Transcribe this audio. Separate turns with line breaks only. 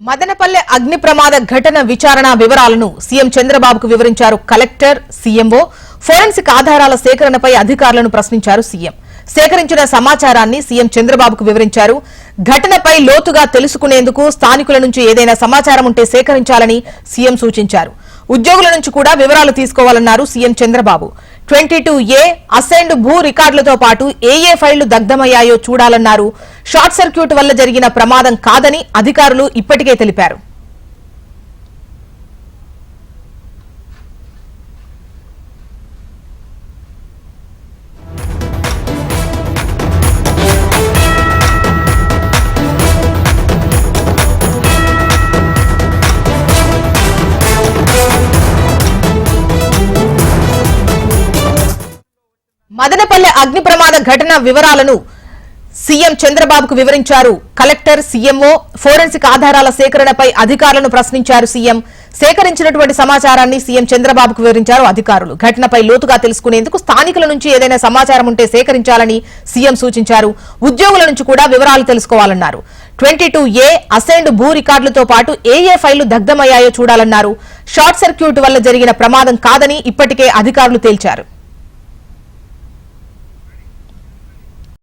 మదనపల్లె అగ్ని ప్రమాద ఘటన విచారణ వివరాలను సీఎం చంద్రబాబుకు వివరించారు కలెక్టర్ సీఎంఓ. ఫోరెన్సిక్ ఆధారాల సేకరణపై అధికారులను ప్రశ్నించారు సీఎం. సేకరించిన సమాచారాన్ని సీఎం చంద్రబాబుకు వివరించారు. ఘటనపై లోతుగా తెలుసుకునేందుకు స్థానికుల నుంచి ఏదైనా సమాచారం ఉంటే సేకరించాలని సీఎం సూచించారు. ఉద్యోగుల నుంచి కూడా వివరాలు తీసుకోవాలన్నారు CM Chandrababu. Twenty two A assigned భూ రికార్డులతో పాటు ఏ ఏ ఫైళ్ళు దగ్ధమయ్యాయో చూడాలన్నారు. షార్ట్ సర్క్యూట్ వల్ల జరిగిన ప్రమాదం కాదని అధికారులు ఇప్పటికే తెలిపారు. మదనపల్లె అగ్ని ప్రమాద ఘటన వివరాలను సీఎం చంద్రబాబుకు వివరించారు. కలెక్టర్ సీఎంఓ ఫోరెన్సిక్ ఆధారాల సేకరణపై అధికారులను ప్రశ్నించారు సీఎం. సేకరించినటువంటి సమాచారాన్ని సీఎం చంద్రబాబుకు వివరించారు అధికారులు. ఘటనపై లోతుగా తెలుసుకునేందుకు స్థానికుల నుంచి ఏదైనా సమాచారం ఉంటే సేకరించాలని సీఎం సూచించారు. ఉద్యోగుల నుంచి కూడా వివరాలు తెలుసుకోవాలన్నారు. ట్వంటీ టూ ఏ అసైన్డ్ భూ రికార్డులతో పాటు ఏ ఏ ఫైళ్ళు దగ్ధమయ్యాయో చూడాలన్నారు. షార్ట్ సర్క్యూట్ వల్ల జరిగిన ప్రమాదం కాదని ఇప్పటికే అధికారులు తేల్చారు.